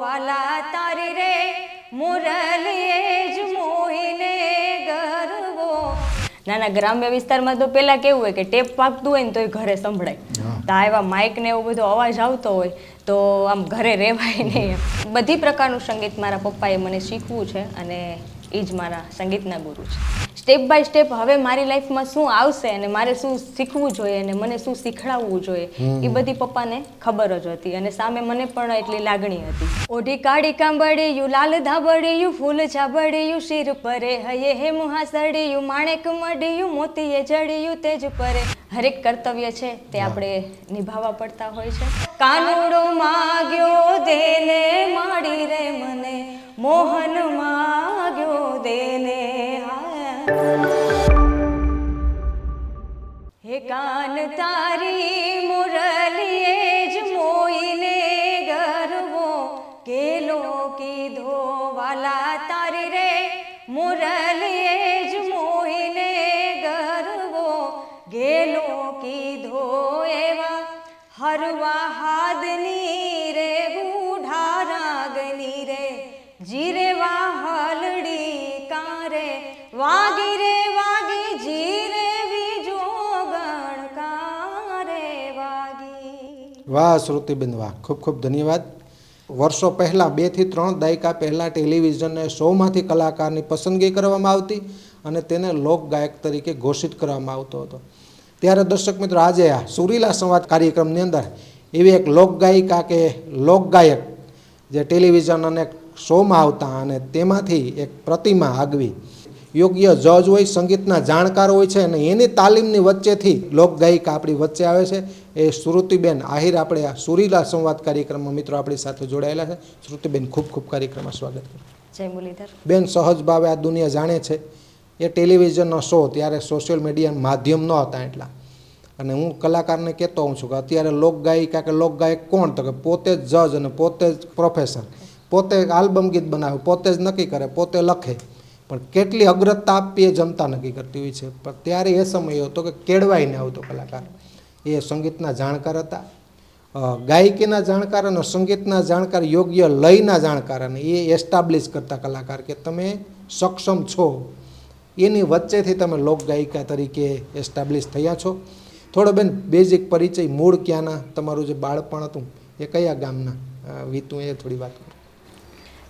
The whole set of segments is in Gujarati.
વાલા તારી રે મુરલીએ જ મોહીને ગરવો. નાના ગ્રામ્ય વિસ્તારમાં તો પેલા કેવું હોય કે ટેપ પાકતું હોય ને તોય ઘરે સંભળાય. તો એવા માઇક ને એવો બધો અવાજ આવતો હોય તો આમ ઘરે રહેવાય નહીં બધી પ્રકારનું સંગીત મારા પપ્પાએ મને શીખવું છે અને એ જ મારા સંગીતના ગુરુ છે. સ્ટેપ બાય સ્ટેપ હવે મારી લાઈફમાં શું આવશે અને મારે શું શીખવું જોઈએ અને મને શું શીખડાવવું જોઈએ એ બધી પપ્પાને ખબર જ હતી અને સામે મને પણ એટલી લાગણી હતી. ઓઢી કાળી યુ લાલ ધાબડિયું ફૂલ છાબડિયું શિર પરે હયે હે મુહાસડિયું માણેક મડિયું મોતીએ જડિયું તેજ પરે હરેક કર્તવ્ય છે તે આપણે નિભાવવા પડતા હોય છે. કાનુડો માગ્યો વાહ, શ્રુતિબેન, વાહ. ખૂબ ખૂબ ધન્યવાદ. વર્ષો પહેલાં બેથી ત્રણ દાયકા પહેલાં ટેલિવિઝનને શોમાંથી કલાકારની પસંદગી કરવામાં આવતી અને તેને લોક ગાયક તરીકે ઘોષિત કરવામાં આવતો હતો. ત્યારે દર્શક મિત્રો, આજે આ સુરીલા સંવાદ કાર્યક્રમની અંદર એવી એક લોકગાયિકા કે લોકગાયક જે ટેલિવિઝન અને શોમાં આવતા અને તેમાંથી એક પ્રતિમા આગવી યોગ્ય જજ હોય સંગીતના જાણકાર હોય છે અને એની તાલીમની વચ્ચેથી લોકગાયિકા આપણી વચ્ચે આવે છે. એ શ્રુતિબેન આહિર આપણે આ સુરીલા સંવાદ કાર્યક્રમમાં મિત્રો આપણી સાથે જોડાયેલા છે. શ્રુતિબેન ખૂબ ખૂબ કાર્યક્રમમાં સ્વાગત કરું. બેન સહજ ભાવે આ દુનિયા જાણે છે. એ ટેલિવિઝનનો શો ત્યારે સોશિયલ મીડિયા માધ્યમ ન હતા એટલા. અને હું કલાકારને કહેતો હોઉં છું કે અત્યારે લોકગાયિકા કે લોકગાયક કોણ? તો કે પોતે જ જજ અને પોતે જ પ્રોફેસર પોતે આલ્બમ ગીત બનાવે પોતે જ નક્કી કરે પોતે લખે. પણ કેટલી અગ્રતા આપવી એ જનતા નક્કી કરતી હોય છે. પણ ત્યારે એ સમય હતો કે કેળવાઈને આવતો કલાકાર. એ સંગીતના જાણકાર હતા. ગાયકીના જાણકાર અને સંગીતના જાણકાર યોગ્ય લયના જાણકાર અને એ એસ્ટાબ્લિશ કરતા કલાકાર કે તમે સક્ષમ છો. એની વચ્ચેથી તમે લોક ગાયિકા તરીકે એસ્ટાબ્લિશ થયા છો. થોડો બેન બેઝિક પરિચય મૂળ ક્યાંના? તમારું જે બાળપણ હતું, એ કયા ગામના? વીતું એ થોડી વાત કરો.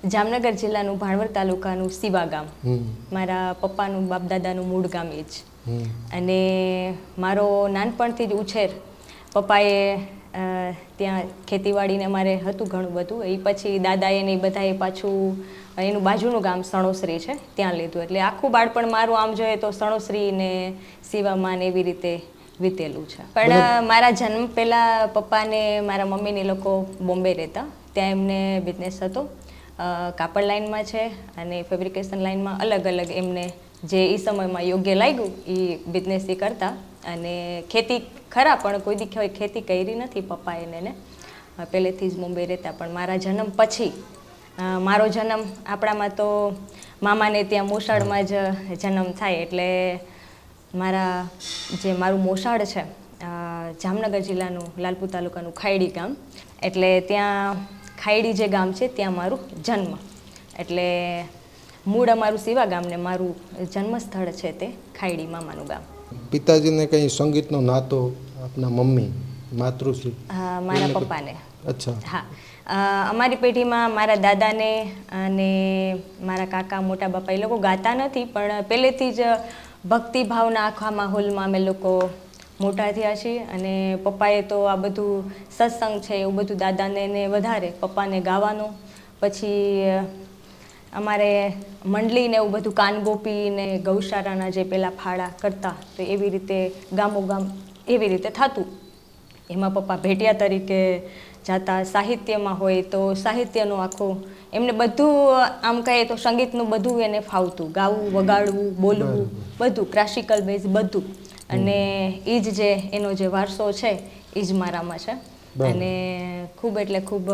જામનગર જિલ્લાનું ભાણવર તાલુકાનું સિવા ગામ. મારા પપ્પાનું બાપદાદાનું મૂળ ગામ એ જ. અને મારો નાનપણથી જ ઉછેર પપ્પાએ ત્યાં ખેતીવાડીને મારે હતું ઘણું બધું. એ પછી દાદાએ ને એ બધાએ પાછું એનું બાજુનું ગામ સણોસરી છે ત્યાં લીધું. એટલે આખું બાળપણ મારું આમ જોઈએ તો સણોસરી ને સીવામાં ને એવી રીતે વીતેલું છે. પણ મારા જન્મ પહેલાં પપ્પાને મારા મમ્મીને લોકો બોમ્બે રહેતા. ત્યાં એમને બિઝનેસ હતો. કાપડ લાઇનમાં છે અને ફેબ્રિકેશન લાઇનમાં અલગ અલગ એમને જે એ સમયમાં યોગ્ય લાગ્યું એ બિઝનેસ એ કરતા. અને ખેતી ખરા, પણ કોઈ દી ખેતી કરી નથી પપ્પા એને પહેલેથી જ મુંબઈ રહેતા, પણ મારા જન્મ પછી મારો જન્મ આપણામાં તો મામાને ત્યાં મોસાળમાં જ જન્મ થાય, એટલે મારા જે મારું મોસાળ છે જામનગર જિલ્લાનું લાલપુર તાલુકાનું ખાયડી ગામ, એટલે ત્યાં ખાયડી જે ગામ છે ત્યાં મારું જન્મ. એટલે મૂળ અમારું સિવા ગામ ને મારું જન્મસ્થળ છે તે ખાયડી મામાનું ગામ. પિતાજીને કંઈ સંગીતનો નાતો આપના મમ્મી માતૃશ્રી? હા મારા પપ્પાને. અચ્છા. હા. અમારી પેઢીમાં મારા દાદાને અને મારા કાકા મોટા બાપા એ લોકો ગાતા નથી પણ પહેલેથી જ ભક્તિભાવના આખા માહોલમાં અમે લોકો મોટા થયા છીએ અને પપ્પાએ તો આ બધું સત્સંગ છે એવું બધું દાદાને ને વધારે પપ્પાને ગાવાનું. પછી અમારે મંડલીને એવું બધું કાનગોપી ને ગૌશાળાના જે પેલા ફાળા કરતા તો એવી રીતે ગામો ગામ એવી રીતે થતું. એમાં પપ્પા ભેટિયા તરીકે જાતા સાહિત્યમાં હોય તો સાહિત્યનું આખું એમને બધું આમ કહીએ તો સંગીતનું બધું એને ફાવતું. ગાવું વગાડવું બોલવું બધું ક્લાસિકલ બેઝ બધું. અને એ જ જે એનો જે વારસો છે એ જ મારામાં છે. અને ખૂબ એટલે ખૂબ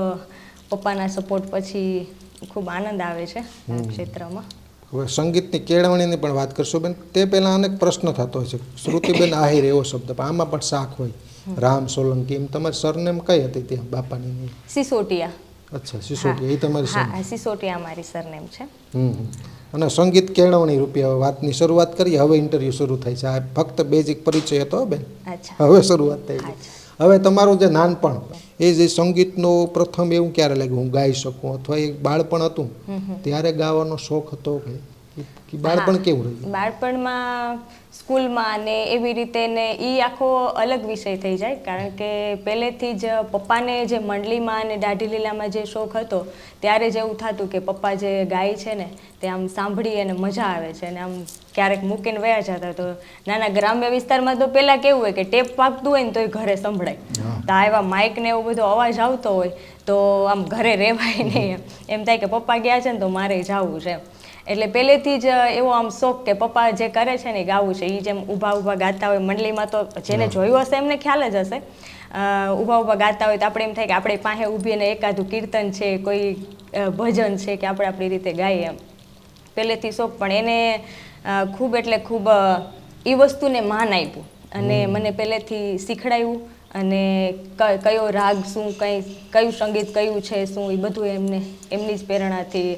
પપ્પાના સપોર્ટ પછી ખૂબ આનંદ આવે છે આ ક્ષેત્રમાં. હવે સંગીતની કેળવણીની પણ વાત કરશું બેન. તે પહેલાં અનેક પ્રશ્ન થતો હોય છે. શ્રુતિબેન આહિર એવો શબ્દ પણ આમાં પણ શાખ હોય. રામ સોલંકી એમ તમારી સરનેમ કઈ હતી ત્યાં બાપાની સિસોટિયા. અચ્છા સિસોટિયા. એ તમારી હા સિસોટિયા મારી સરનેમ છે. હમ હમ. અને સંગીત કેળવણી રૂપિયા હવે વાતની શરૂઆત કરીએ. હવે ઇન્ટરવ્યૂ શરૂ થાય છે. આ ફક્ત બેઝિક પરિચય હતો બેન. હવે શરૂઆત થઈ ગઈ. હવે તમારું જે નાનપણ એ જે સંગીતનો પ્રથમ એવું ક્યારે લાગ્યું? હું ગાઈ શકું? અથવા એ બાળપણ હતું? ત્યારે ગાવાનો શોખ હતો કે કે બાળપણ કેવું રહ્યું બાળપણમાં સ્કૂલમાં ને એવી રીતે ને એ આખો અલગ વિષય થઈ જાય કારણ કે પહેલેથી જ પપ્પાને જે મંડલીમાં અને દાઢી લીલામાં જે શોખ હતો ત્યારે જ એવું થતું કે પપ્પા જે ગાય છે ને તે આમ સાંભળી અને મજા આવે છે અને આમ ક્યારેક મૂકીને વયા જતા તો નાના ગ્રામ્ય વિસ્તારમાં તો પહેલાં કેવું હોય કે ટેપ પાકતું હોય ને તોય ઘરે સંભળાય. તો આ એવા માઇક ને એવો બધો અવાજ આવતો હોય તો આમ ઘરે રહેવાય નહીં એમ. એમ થાય કે પપ્પા ગયા છે ને તો મારે જવું છે એમ. એટલે પહેલેથી જ એવો આમ શોખ કે પપ્પા જે કરે છે ને એ ગાવું છે એ જેમ ઊભા ઊભા ગાતા હોય મંડળીમાં તો જેને જોયું હશે એમને ખ્યાલ જ હશે. ઊભા ઊભા ગાતા હોય તો આપણે એમ થાય કે આપણે પાસે ઊભીને એકાદું કીર્તન છે કોઈ ભજન છે કે આપણે આપણી રીતે ગાઈએ એમ. પહેલેથી શોખ પણ એને ખૂબ એટલે ખૂબ એ વસ્તુને માન આપ્યું. અને મને પહેલેથી શીખડાયું અને ક- કયો રાગ શું કઈ કયું સંગીત કયું છે શું એ બધું એમને એમની જ પ્રેરણાથી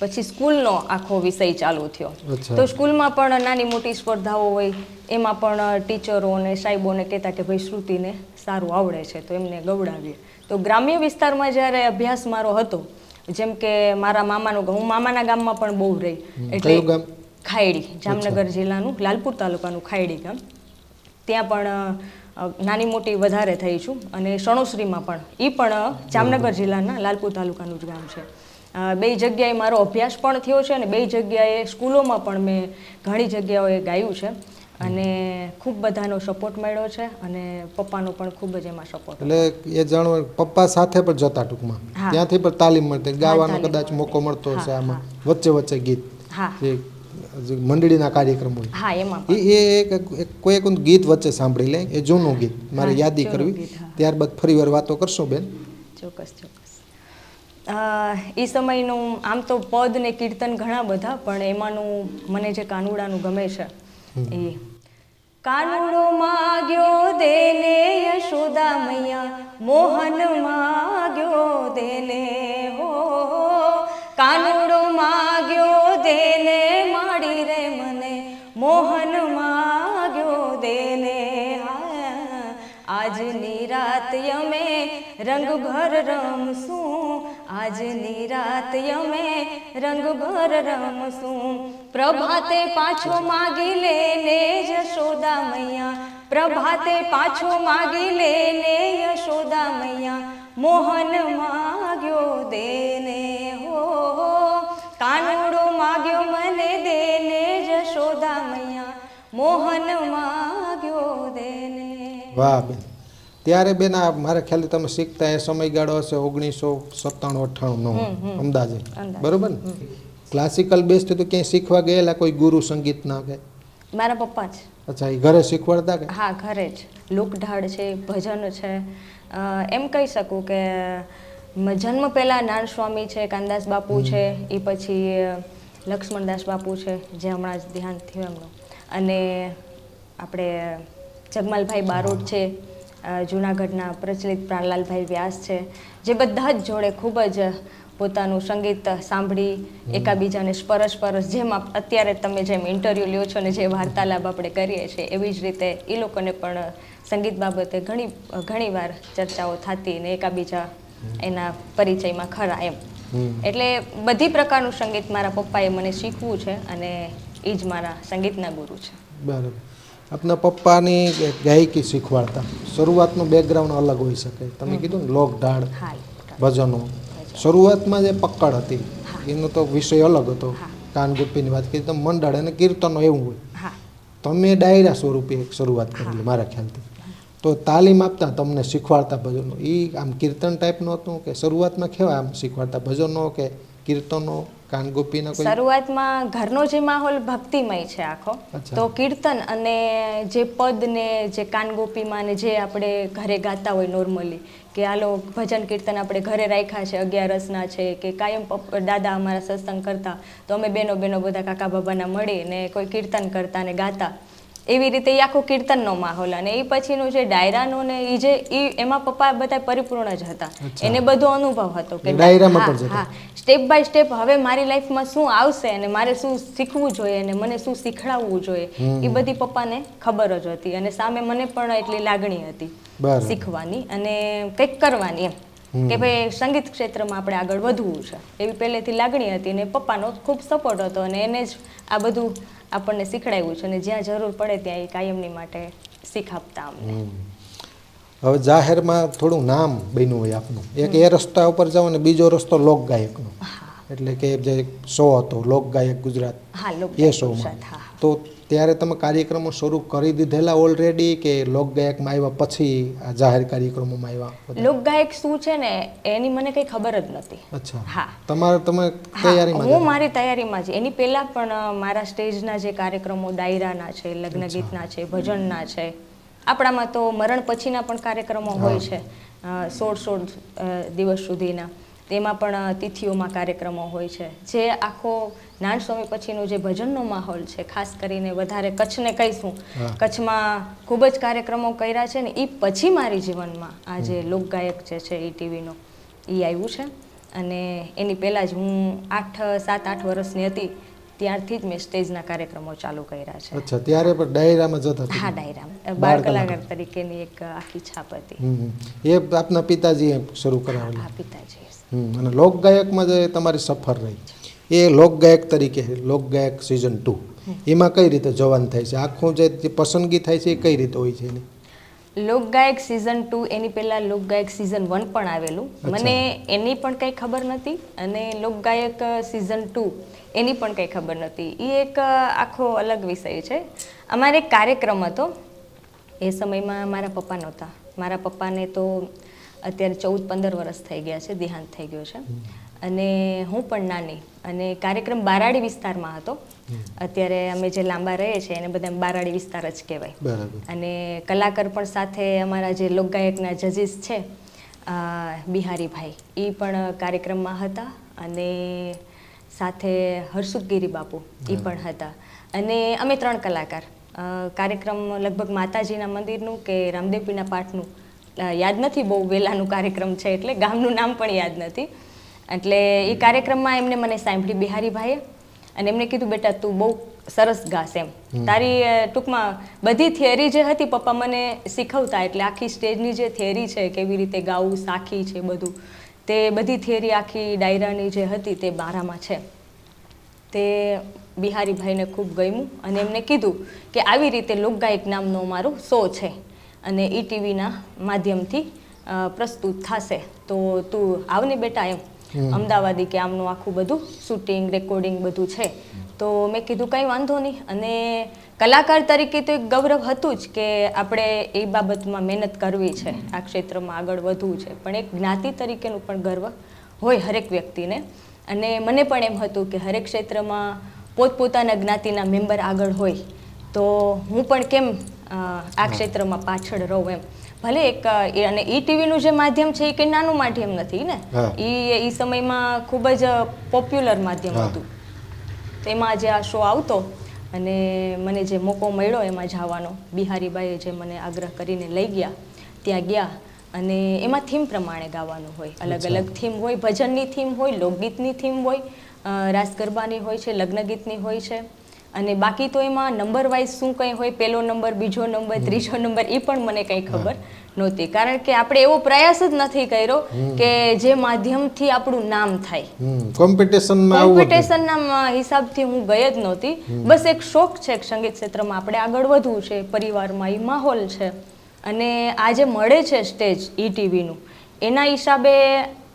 પછી સ્કૂલનો આખો વિષય ચાલુ થયો. તો સ્કૂલમાં પણ નાની મોટી સ્પર્ધાઓ હોય એમાં પણ ટીચરો અને સાહેબોને કહેતા કે ભાઈ શ્રુતિને સારું આવડે છે તો એમને ગવડાવીએ. તો ગ્રામ્ય વિસ્તારમાં જ્યારે અભ્યાસ મારો હતો જેમ કે મારા મામાનું ગામ હું મામાના ગામમાં પણ બહુ રહી. એટલે ખાયડી જામનગર જિલ્લાનું લાલપુર તાલુકાનું ખાયડી ગામ. ત્યાં પણ નાની મોટી વધારે થઈ છું. અને સણોસરીમાં પણ. એ પણ જામનગર જિલ્લાના લાલપુર તાલુકાનું જ ગામ છે. બે જગ્યાએ મારો અભ્યાસ પણ થયો છે અને બે જગ્યાએ સ્કૂલોમાં પણ મેં ઘણી જગ્યાઓએ ગાયું છે. અને ખૂબ બધાનો સપોર્ટ મળ્યો છે અને પપ્પાનો પણ ખૂબ જ એમાં સપોર્ટ એટલે એ જાણવા પપ્પા સાથે પણ જતા ટૂંકમાં. ત્યાંથી પણ તાલીમ મળતી. ગાવાનો કદાચ મોકો મળતો હશે આમાં. વચ્ચે વચ્ચે ગીત. મંડળીના કાર્યક્રમ હા એમાં એ એક કોઈ એક ગીત વચ્ચે સાંભળી લે. એ જૂનું ગીત. મારે યાદી કરવી. ત્યારબાદ ફરી વાર વાતો કરશું બેન? ચોક્કસ ચોક્કસ. એ સમયનું આમ તો પદ ને કીર્તન ઘણા બધા પણ એમાંનું મને જે કાનુડાનું ગમે છે એ. કાનુડો માગ્યો દેને યશોદા મૈયા મોહન માગ્યો દેને હો. કાનુડો માગ્યો દેને માડી રે મને મોહન માગ્યો દેને આજની રાત અમે રંગભર રમશું આજની રાત અમે રંગભર રમશું પ્રભાતે પાછો માગી લેને યશોદા મૈયા. પ્રભાતે પાછો માગી લેને યશોદા મૈયા. મોહન માગ્યો દેને હો. કાનુડો માગ્યો મને દેને યશોદા મૈયા. મોહન માગ્યો દેને વાહ ત્યારે બેન આ મારા ખ્યાલ તમે શીખતા એ સમયગાળો હશે ઓગણીસો સત્તાણું અઠ્ઠાણું નો અંદાજે. બરોબર ને? ક્લાસિકલ બેસથી તો ક્યાંય શીખવા ગયેલા કોઈ ગુરુ સંગીતના કે? મારા પપ્પા જ. અચ્છા એ ઘરે શીખવાડતા કે? હા ઘરે જ. લોકઢાળ છે ભજન છે. એમ કહી શકું કે જન્મ પહેલાં નાન સ્વામી છે કાનદાસ બાપુ છે એ પછી લક્ષ્મણદાસ બાપુ છે જે હમણાં જ ધ્યાન થયું એમનું. અને આપણે જગમાલભાઈ બારોટ છે જૂનાગઢના પ્રચલિત પ્રાણલાલભાઈ વ્યાસ છે જે બધા જ જોડે ખૂબ જ પોતાનું સંગીત સાંભળી એકાબીજાને સ્પરસ પરસ જેમ અત્યારે તમે જેમ ઇન્ટરવ્યૂ લ્યો છો ને જે વાર્તાલાપ આપણે કરીએ છીએ એવી જ રીતે એ લોકોને પણ સંગીત બાબતે ઘણી ઘણી વાર ચર્ચાઓ થતી ને એકાબીજા એના પરિચયમાં ખરા એમ. એટલે બધી પ્રકારનું સંગીત મારા પપ્પાએ મને શીખવું છે અને એ જ મારા સંગીતના ગુરુ છે. બરાબર. આપના પપ્પાની ગાયકી શીખવાડતા. શરૂઆતનું બેકગ્રાઉન્ડ અલગ હોઈ શકે. તમે કીધું ને લોક ઢાળ ભજનો. શરૂઆતમાં જે પકડ હતી એનો તો વિષય અલગ હતો. કાનગુપ્પીની વાત કરી તો મંડળ અને કીર્તનો એવું હોય. તમે ડાયરા સ્વરૂપે એક શરૂઆત કરેલી મારા ખ્યાલથી. તો તાલીમ આપતા તમને શીખવાડતા ભજનો. એ આમ કીર્તન ટાઈપનું હતું કે શરૂઆતમાં કેવા આમ શીખવાડતા? ભજનો કે કીર્તનો? કાનગોપીના કોઈ શરૂઆતમાં ઘરનો જે માહોલ ભક્તિમય છે આખો તો કીર્તન અને જે પદ ને જે કાનગોપીમાં ને જે આપણે ઘરે ગાતા હોય નોર્મલી કે આલો ભજન કીર્તન આપણે ઘરે રાખ્યા છે અગિયારસના છે કે કાયમ દાદા અમારા સત્સંગ કરતા તો અમે બેનો બેનો બધા કાકા બાબાના મળી ને કોઈ કીર્તન કરતા ને ગાતા. એવી રીતે એ આખો કીર્તનનો માહોલ અને એ પછીનું જે ડાયરાનો ને એ જે એ એમાં પપ્પા બધા પરિપૂર્ણ જ હતા. એને બધો અનુભવ હતો કે ડાયરામાં હા, સ્ટેપ બાય સ્ટેપ હવે મારી લાઈફમાં શું આવશે અને મારે શું શીખવું જોઈએ અને મને શું શીખડાવવું જોઈએ એ બધી પપ્પાને ખબર જ હતી અને સામે મને પણ એટલી લાગણી હતી શીખવાની અને કંઈક કરવાની એમ. કે ભાઈ સંગીત ક્ષેત્રમાં આપણે આગળ વધવું છે. એવી પહેલેથી લાગણી હતી ને પપ્પાનો ખૂબ સપોર્ટ હતો અને એને જ આ બધું આપણને શીખડાવ્યું છે અને જ્યાં જરૂર પડે ત્યાં એ કાયમની માટે શીખ આપતા અમને હવે જાહેરમાં થોડું નામ બન્યું હોય આપનું. એક એ રસ્તા ઉપર જાઓ ને બીજો રસ્તો લોકગાયકનો. એટલે કે જે શો હતો લોકગાયક ગુજરાત. એ શોમાં. તો ત્યારે તમે કાર્યક્રમો શરૂ કરી દીધેલા ઓલરેડી કે લોકગાયકમાં આવ્યા પછી આ જાહેર કાર્યક્રમોમાં આવ્યા લોકગાયક શું છે ને એની મને કંઈ ખબર જ નથી. અચ્છા. હા. તમારે તમે તૈયારીમાં હું મારી તૈયારીમાં છે એની પહેલાં પણ મારા સ્ટેજના જે કાર્યક્રમો ડાયરાના છે લગ્ન ગીતના છે ભજનના છે આપણામાં તો મરણ પછીના પણ કાર્યક્રમો હોય છે સોળ સોળ દિવસ સુધીના. તેમાં પણ તિથિઓમાં કાર્યક્રમો હોય છે. જે આખો નાન સ્વામી પછીનો જે ભજનનો માહોલ છે ખાસ કરીને વધારે કચ્છને કહીશું. કચ્છમાં ખૂબ જ કાર્યક્રમો કર્યા છે ને એ પછી મારી જીવનમાં આ જે લોકગાયક જે છે એ ટીવીનો એ આવ્યું છે. અને એની પહેલાં જ હું આઠ સાત આઠ વર્ષની હતી ત્યારથી જ મેં સ્ટેજના કાર્યક્રમો ચાલુ કર્યા છે. અચ્છા ત્યારે પણ ડાયરામાં જતા હતા. હા ડાયરામ. બાળ કલાકાર. તરીકેની એક આખી છાપ હતી. એ આપના પિતાજીએ શરૂ કરાવેલું. હા પિતાજી. અને લોકગાયકમાં જે તમારી સફર રહી એ લોકગાયક તરીકે લોકગાયક સિઝન ટુ એમાં કઈ રીતે જવાન થાય છે? આખું જે પસંદગી થાય છે એ કઈ રીતે હોય છે એની? લોકગાયક સિઝન ટુ એની પહેલાં લોકગાયક સિઝન વન પણ આવેલું. મને એની પણ કંઈ ખબર નથી અને લોકગાયક સિઝન ટુ એની પણ કંઈ ખબર નથી. એ એક આખો અલગ વિષય છે. અમારે એક કાર્યક્રમ હતો. એ સમયમાં મારા પપ્પા નહોતા. મારા પપ્પાને તો અત્યારે ચૌદ પંદર વર્ષ થઈ ગયા છે દેહાંત થઈ ગયો છે. અને હું પણ નાની અને કાર્યક્રમ બારાડી વિસ્તારમાં હતો. અત્યારે અમે જે લાંબા રહીએ છીએ એને બધા બારાડી વિસ્તાર જ કહેવાય. અને કલાકાર પણ સાથે અમારા જે લોકગાયકના જજીસ છે બિહારીભાઈ એ પણ કાર્યક્રમમાં હતા અને સાથે હર્ષુગીરી બાપુ એ પણ હતા. અને અમે ત્રણ કલાકાર. કાર્યક્રમ લગભગ માતાજીના મંદિરનું કે રામદેવપીના પાઠનું યાદ નથી બહુ વહેલાનું કાર્યક્રમ છે એટલે ગામનું નામ પણ યાદ નથી. એટલે એ કાર્યક્રમમાં એમને મને સાંભળી બિહારીભાઈએ અને એમને કીધું બેટા તું બહુ સરસ ગાસ એમ. તારી ટૂંકમાં બધી થિયરી જે હતી પપ્પા મને શીખવતા એટલે આખી સ્ટેજની જે થિયરી છે કેવી રીતે ગાવું સાખી છે બધું તે બધી થિયરી આખી ડાયરાની જે હતી તે બારામાં છે. તે બિહારીભાઈને ખૂબ ગમ્યું અને એમને કીધું કે આવી રીતે લોકગાયક નામનો મારો શો છે. અને ઈ ટીવીના માધ્યમથી પ્રસ્તુત થશે. તો તું આવને બેટા એમ. અમદાવાદી કે આમનું આખું બધું શૂટિંગ રેકોર્ડિંગ બધું છે. તો મેં કીધું કંઈ વાંધો નહીં. અને કલાકાર તરીકે તો એક ગૌરવ હતું જ કે આપણે એ બાબતમાં મહેનત કરવી છે. આ ક્ષેત્રમાં આગળ વધવું છે. પણ એક જ્ઞાતિ તરીકેનું પણ ગર્વ હોય હરેક વ્યક્તિને. અને મને પણ એમ હતું કે હરેક ક્ષેત્રમાં પોતપોતાના જ્ઞાતિના મેમ્બર આગળ હોય. તો હું પણ કેમ આ ક્ષેત્રમાં પાછળ રહું એમ. ભલે એક એ- અને ઈ ટીવીનું જે માધ્યમ છે એ કંઈ નાનું માધ્યમ નથી ને? એ ઈ ઈ સમયમાં ખૂબ જ પોપ્યુલર માધ્યમ હતું. તેમાં જે આ શો આવતો અને મને જે મોકો મળ્યો એમાં જવાનો બિહારીબાઈએ જે મને આગ્રહ કરીને લઈ ગયા ત્યાં ગયા અને એમાં થીમ પ્રમાણે ગાવાનું હોય. અલગ અલગ થીમ હોય ભજનની થીમ હોય લોકગીતની થીમ હોય રાસ ગરબાની હોય છે લગ્ન ગીતની હોય છે. અને બાકી તો એમાં નંબર વાઇઝ શું કંઈ હોય પહેલો નંબર બીજો નંબર ત્રીજો નંબર એ પણ મને કંઈ ખબર નહોતી. કારણ કે આપણે એવો પ્રયાસ જ નથી કર્યો કે જે માધ્યમથી આપણું નામ થાય. કોમ્પિટિશનમાં. કોમ્પિટિશનના હિસાબથી હું ગઈ જ નહોતી. બસ એક શોખ છે કે સંગીત ક્ષેત્રમાં. આપણે આગળ વધવું છે. પરિવારમાં એ માહોલ છે. અને આ જે મળે છે સ્ટેજ ઈ ટીવીનું એના હિસાબે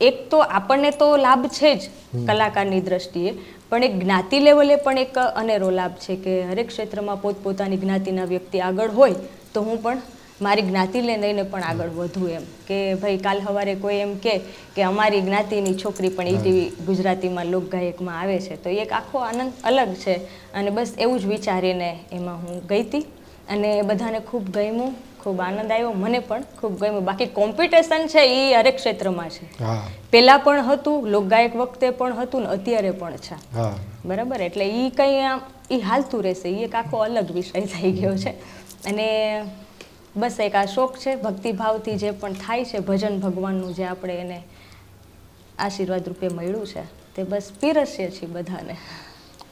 એક તો આપણને તો લાભ છે જ કલાકારની દ્રષ્ટિએ. પણ એક જ્ઞાતિ લેવલે પણ એક અનેરો લાભ છે કે હરેક ક્ષેત્રમાં પોતપોતાની જ્ઞાતિના વ્યક્તિ આગળ હોય તો હું પણ મારી જ્ઞાતિને લઈને પણ આગળ વધું એમ. કે ભાઈ કાલ સવારે કોઈ એમ કે કે અમારી જ્ઞાતિની છોકરી પણ ઈ ટીવી ગુજરાતીમાં લોકગાયકમાં આવે છે તો એક આખો આનંદ અલગ છે. અને બસ એવું જ વિચારીને એમાં હું ગઈ હતી અને બધાને ખૂબ ગમ્યું. ખૂબ આનંદ આવ્યો. મને પણ ખૂબ ગમ્યું. બાકી કોમ્પિટિશન છે એ હરેક ક્ષેત્રમાં છે. પહેલા પણ હતું લોકગાયક વખતે પણ હતું ને અત્યારે પણ છે. બરાબર? એટલે એ કંઈ આમ એ હાલતું રહેશે. એ એક આખો અલગ વિષય થઈ ગયો છે. અને બસ એક આ શોખ છે ભક્તિભાવથી જે પણ થાય છે ભજન ભગવાનનું જે આપણે એને આશીર્વાદ રૂપે મળ્યું છે તે બસ પીરસીએ છીએ બધાને.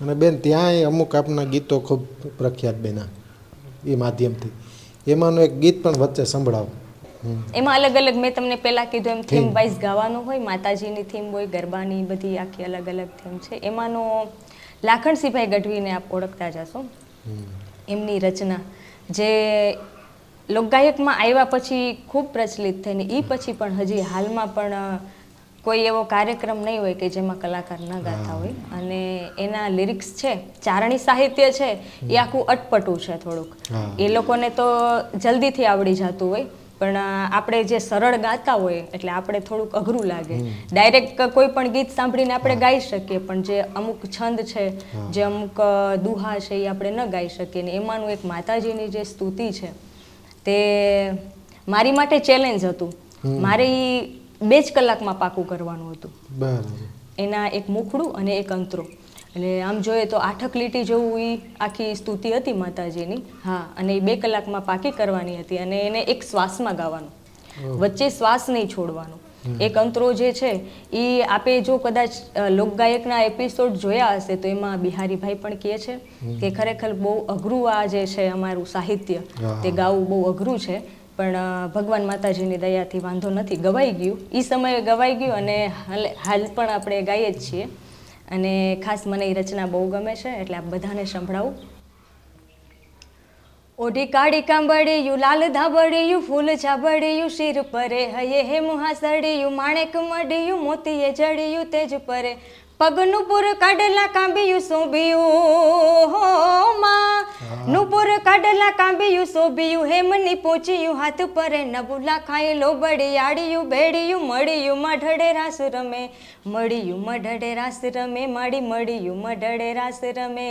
અને બેન ત્યાંય અમુક આપના ગીતો ખૂબ પ્રખ્યાત બેના એ માધ્યમથી. એમાંનું એક ગીત પણ વચ્ચે સંભળાવો. એમાં અલગ અલગ મેં તમને પહેલા કીધું એમ થીમ. વાઇઝ ગાવાનું હોય માતાજીની થીમ હોય ગરબાની બધી આખી અલગ અલગ થીમ છે. એમાંનો લાખણસિંહભાઈ ગઢવીને આપ ઓળખતા જશો. એમની રચના જે લોકગાયકમાં આવ્યા પછી ખૂબ પ્રચલિત થઈને એ પછી પણ હજી હાલમાં પણ કોઈ એવો કાર્યક્રમ નહીં હોય કે જેમાં કલાકાર ન ગાતા હોય. અને એના લિરિક્સ છે ચારણી સાહિત્ય છે એ આખું અટપટું છે થોડુંક. એ લોકોને તો જલ્દીથી આવડી જતું હોય પણ આપણે જે સરળ ગાતા હોય એટલે આપણે થોડુંક અઘરું લાગે. ડાયરેક્ટ કોઈ પણ ગીત સાંભળીને આપણે ગાઈ શકીએ પણ જે અમુક છંદ છે જે અમુક દુહા છે એ આપણે ન ગાઈ શકીએ. ને એમાંનું એક માતાજીની જે સ્તુતિ છે તે મારી માટે ચેલેન્જ હતું. મારે બે જ કલાકમાં પાકું કરવાનું હતું. એના એક મુખડું અને એક અંતરો. એટલે આમ જોઈએ તો આઠક લીટી જેવું એ આખી સ્તુતિ હતી માતાજીની. હા અને એ બે કલાકમાં પાકી કરવાની હતી અને એને એક શ્વાસમાં ગાવાનું. વચ્ચે શ્વાસ નહીં છોડવાનો. એક અંતરો જે છે એ આપે જો કદાચ લોકગાયકના એપિસોડ જોયા હશે તો એમાં બિહારીભાઈ પણ કહે છે કે ખરેખર બહુ અઘરું આ જે છે અમારું સાહિત્ય તે ગાવું બહુ અઘરું છે. પણ ભગવાન માતાજીની દયાથી વાંધો નથી, ગવાઈ ગયું. એ સમયે ગવાઈ ગયું અને હાલ હાલ પણ આપણે ગાઈએ જ છીએ. અને ખાસ મને એ રચના બહુ ગમે છે, એટલે આપ બધાને સંભળાવું. ઓઢી કાળી કાંબડિયું લાલ ધાબડિયું ફૂલ છાબડિયું શિર પરે હયે હે, મુહાસડિયું, માણેક મડિયું, મોતીએ જડિયું, તેજ પરે પગનું પુર કાઢલા કાંબિયું શોભિયું હો માં. નુપુર કાઢલા કાંબિયું શોભિયું હેમની પૂછ્યું હાથ પર નબુલા ખાઈ લોબડી આડિયું બેડિયું મળિયું મઢડે રાસ રમે. મળિયું મઢડે રાસ રમે માડી મળિયું મઢડે રાસ રમે.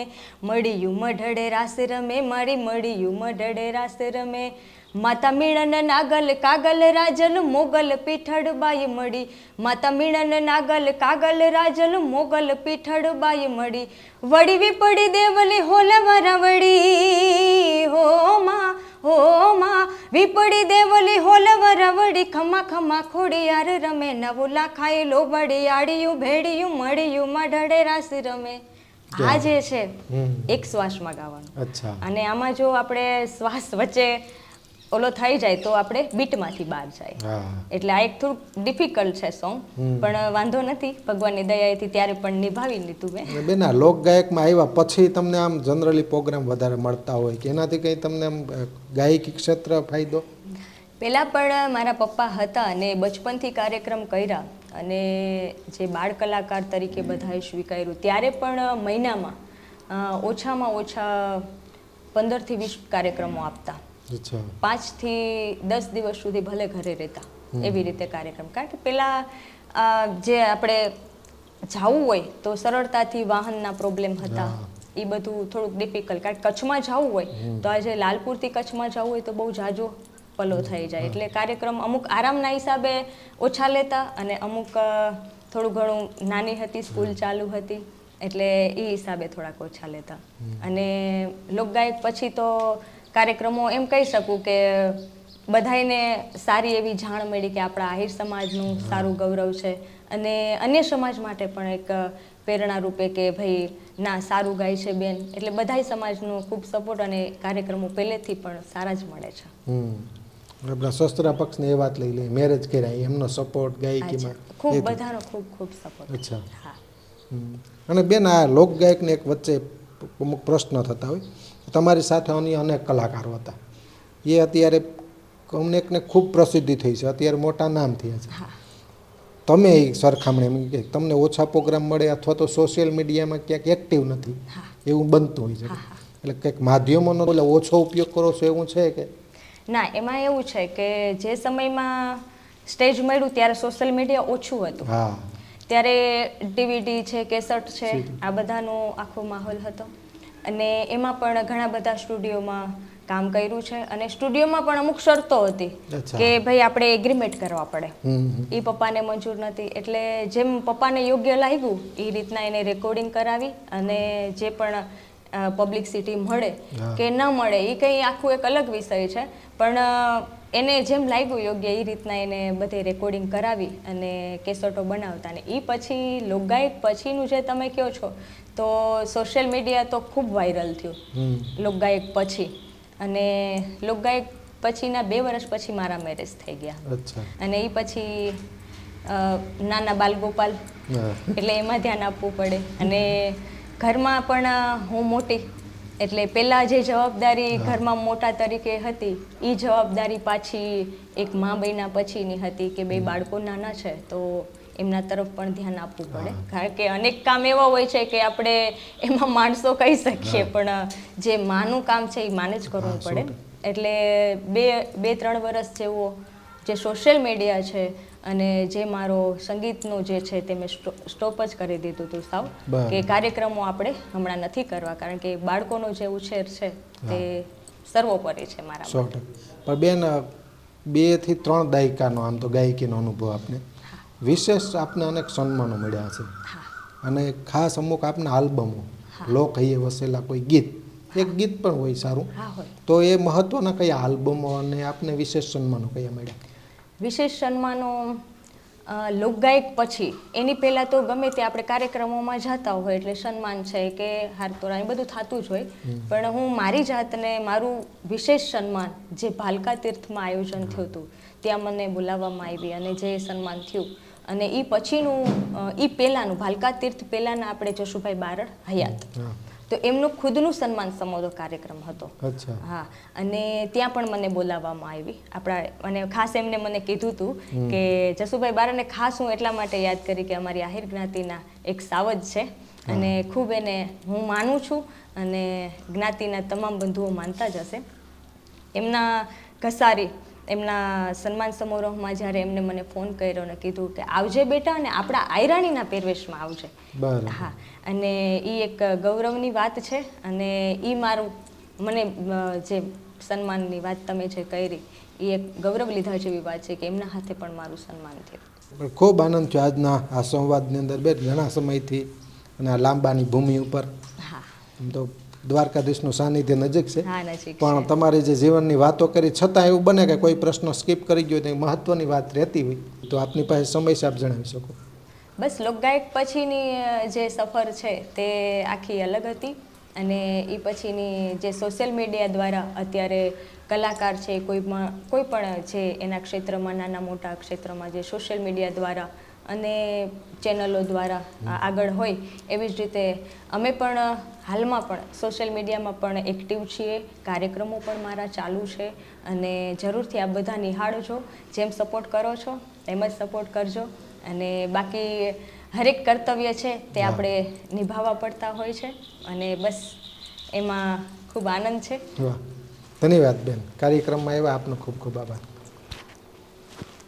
મળિયું મઢડે રાસ રમે મારી મળિયું મઢડે રાસ રમે. માતા મીણન નાગલ કાગલ રાજલ મોગલ પીઠળ બાઈ મળી. માતા મીણન નાગલ કાગલ રાજલ મોગલ પીઠળ બાઈ મળી. વળી વિપડી દેવલી હોલ વરવડી હો માં હો માં વિપડી દેવલી હોલ વરવડી ખમા ખમા ખોડિયાર રમે નવું લાખાઈ લોબડી આડિયું ભેડિયું મળિયું મઢડે રાસ રમે. આ જે છે એક શ્વાસમાં ગાવાનું. અને આમાં જો આપણે શ્વાસ વચ્ચે ઓલો થઈ જાય તો આપણે બીટમાંથી બહાર જાય. એટલે આ એક થોડુંક ડિફિકલ્ટ છે સોંગ. પણ વાંધો નથી. ભગવાનની દયાએથી ત્યારે પણ નિભાવી લીધું મેં. બેન આ લોકગાયકમાં આવ્યા પછી તમને આમ જનરલી પ્રોગ્રામ વધારે મળતા હોય કે એનાથી કંઈ તમને આમ ગાયકી ક્ષેત્ર ફાયદો? પહેલાં પણ મારા પપ્પા હતા અને બચપનથી કાર્યક્રમ કર્યા અને જે બાળ કલાકાર તરીકે બધાએ સ્વીકાર્યું ત્યારે પણ મહિનામાં ઓછામાં ઓછા પંદરથી વીસ કાર્યક્રમો આપતા. પાંચથી દસ દિવસ સુધી ભલે ઘરે રહેતા એવી રીતે કાર્યક્રમ. કારણ કે પેલા અ, જે આપણે જવું હોય તો સરળતાથી વાહનના પ્રોબ્લેમ હતા. એ બધું થોડુંક ડિફિકલ્ટ કારણ કે કચ્છમાં જવું હોય તો આજે લાલપુરથી કચ્છમાં જવું હોય તો બહુ જાજો પલો થઈ જાય. એટલે કાર્યક્રમ અમુક આરામના હિસાબે ઓછા લેતા અને અમુક થોડું ઘણું નાની હતી સ્કૂલ ચાલુ હતી. એટલે એ હિસાબે થોડાક ઓછા લેતા. અને લોકગાયક પછી તો કાર્યક્રમો એમ કહી શકું કે બધાને સારી એવી જાણ મળી કે આપણા આહિર સમાજનું સારું ગૌરવ છે. અને અન્ય સમાજ માટે પણ એક પ્રેરણા રૂપે કે ભાઈ ના સારું ગાય છે બેન. એટલે બધાય સમાજનો ખૂબ સપોર્ટ અને કાર્યક્રમો પહેલેથી પણ સારા જ મળે છે. હમ. આપણા શસ્ત્રા પક્ષને એ વાત લઈ લઈએ મેરેજ કર્યા એમનો સપોર્ટ ગાયકીમાં ખૂબ બધાનો ખૂબ ખૂબ સપોર્ટ અચ્છા. હા. હમ. અને બેન આ લોકગાયકને એક વચ્ચે અમુક પ્રશ્ન થતા હોય. તમારી સાથે અન્ય અનેક કલાકારો હતા. એ અત્યારે અનેકને ખૂબ પ્રસિદ્ધિ થઈ છે. અત્યારે મોટા નામ થયા છે. તમે એ સરખામણી તમને ઓછા પ્રોગ્રામ મળે અથવા તો સોશિયલ મીડિયામાં ક્યાંક એક્ટિવ નથી. એવું બનતું હોય છે. એટલે કંઈક માધ્યમોનો એટલે ઓછો ઉપયોગ કરો છો એવું છે કે? ના એમાં એવું છે કે જે સમયમાં સ્ટેજ મળ્યું ત્યારે સોશિયલ મીડિયા ઓછું હતું. હા. ત્યારે ડીવીડી છે કેસટ છે આ બધાનો આખો માહોલ હતો. અને એમાં પણ ઘણા બધા સ્ટુડિયોમાં કામ કર્યું છે. અને સ્ટુડિયોમાં પણ અમુક શરતો હતી કે ભાઈ આપણે એગ્રીમેન્ટ કરવા પડે. એ પપ્પાને મંજૂર નથી. એટલે જેમ પપ્પાને યોગ્ય લાગ્યું એ રીતના એને રેકોર્ડિંગ કરાવી અને જે પણ પબ્લિકસિટી મળે કે ન મળે એ કંઈ આખું એક અલગ વિષય છે. પણ એને જેમ લાગ્યું યોગ્ય એ રીતના એને બધે રેકોર્ડિંગ કરાવી અને કેસેટો બનાવતા ને એ પછી લોકગાયક પછીનું જે તમે કહો છો તો સોશિયલ મીડિયા તો ખૂબ વાયરલ થયું. લોકગાયક પછી. અને લોકગાયક પછીના બે વર્ષ પછી મારા મેરેજ થઈ ગયા. અને એ પછી નાના બાલગોપાલ. એટલે એમાં ધ્યાન આપવું પડે. અને ઘરમાં પણ હું મોટી. એટલે પહેલાં જે જવાબદારી ઘરમાં મોટા તરીકે હતી એ જવાબદારી પાછી એક મા બહેના પછીની હતી કે બે બાળકો નાના છે તો એમના તરફ પણ ધ્યાન આપવું પડે. કારણ કે અનેક કામ એવા હોય છે કે આપણે એમાં માણસો કહી શકીએ પણ જે માનું કામ છે એ માને જ કરવું પડે. એટલે બે બે ત્રણ વર્ષ જેવો જે સોશિયલ મીડિયા છે અને જે મારો સંગીતનું જે છે તે મેં સ્ટોપ જ કરી દીધું હતું સાવ કે કાર્યક્રમો આપણે હમણાં નથી કરવા. કારણ કે બાળકોનો જે ઉછેર છે તે સર્વોપરી છે મારા પણ બેન બેથી ત્રણ દાયકાનો આમ તો ગાયકીનો અનુભવ આપને. વિશેષ આપને અનેક સન્માનો મળ્યા છે. અને ખાસ અમુક આપના આલ્બમો લોક હૈયે વસેલા કોઈ ગીત એક ગીત પણ હોય સારું. તો એ મહત્વના કયા આલ્બમો અને આપને વિશેષ સન્માનો કયા મળ્યા? વિશેષ સન્માનો લોકગાયક પછી એની પહેલાં તો ગમે તે આપણે કાર્યક્રમોમાં જતા હોય એટલે સન્માન છે કે હારતોરા એ બધું થતું જ હોય. પણ હું મારી જાતને મારું વિશેષ સન્માન જે ભાલકા તીર્થમાં આયોજન થયું હતું ત્યાં મને બોલાવવામાં આવી અને જે સન્માન થયું અને એ પછીનું એ પહેલાંનું ભાલકા તીર્થ પહેલાંના આપણે જશુભાઈ બારડ હયાત. તો એમનું ખુદનું સન્માન સમોદો કાર્યક્રમ હતો. હા અને ત્યાં પણ મને બોલાવવામાં આવી. આપણા અને ખાસ એમને મને કીધું હતું કે જશુભાઈ બારડને ખાસ હું એટલા માટે યાદ કરી કે અમારી આહિર જ્ઞાતિના એક સાવજ છે. અને ખૂબ એને હું માનું છું અને જ્ઞાતિના તમામ બંધુઓ માનતા જ હશે. એમના ઘસારી એમના સન્માન સમારોહમાં જ્યારે એમને મને ફોન કર્યો અને કીધું કે આવજે બેટા અને આપણા આયરાણીના પહેરવેશમાં આવજે. બરાબર. હા અને એ એક ગૌરવની વાત છે અને એ મારું મને જે સન્માનની વાત તમે જે કરી એ એક ગૌરવ લીધા જેવી વાત છે કે એમના હાથે પણ મારું સન્માન થયું. ખૂબ આનંદ થયો આજના આ સંવાદની અંદર બે ઘણા સમયથી અને આ લાંબાની ભૂમિ ઉપર. હા. આમ તો દ્વારકાધીશનું સાનિધ્ય નજીક છે. પણ તમારી જે જીવનની વાતો કરી છતાં એવું બને કે કોઈ પ્રશ્ન સ્કીપ કરી ગયો તો મહત્વની વાત રહેતી હોય. તો આપની પાસે સમય આપ જણાવી શકો. બસ લોકગાયક પછીની જે સફર છે તે આખી અલગ હતી. અને એ પછીની જે સોશિયલ મીડિયા દ્વારા અત્યારે કલાકાર છે કોઈ પણ કોઈ પણ જે એના ક્ષેત્રમાં નાના મોટા ક્ષેત્રમાં જે સોશિયલ મીડિયા દ્વારા અને ચેનલો દ્વારા આગળ હોય એવી જ રીતે અમે પણ હાલમાં પણ સોશિયલ મીડિયામાં પણ એક્ટિવ છીએ કાર્યક્રમો પણ મારા ચાલુ છે અને જરૂરથી આ બધા નિહાળજો જેમ સપોર્ટ કરો છો એમ જ સપોર્ટ કરજો અને બાકી હરેક કર્તવ્ય છે તે આપણે નિભાવવા પડતા હોય છે અને બસ એમાં ખૂબ આનંદ છે. ધન્યવાદ બેન. કાર્યક્રમમાં એવા આપનો ખૂબ ખૂબ આભાર.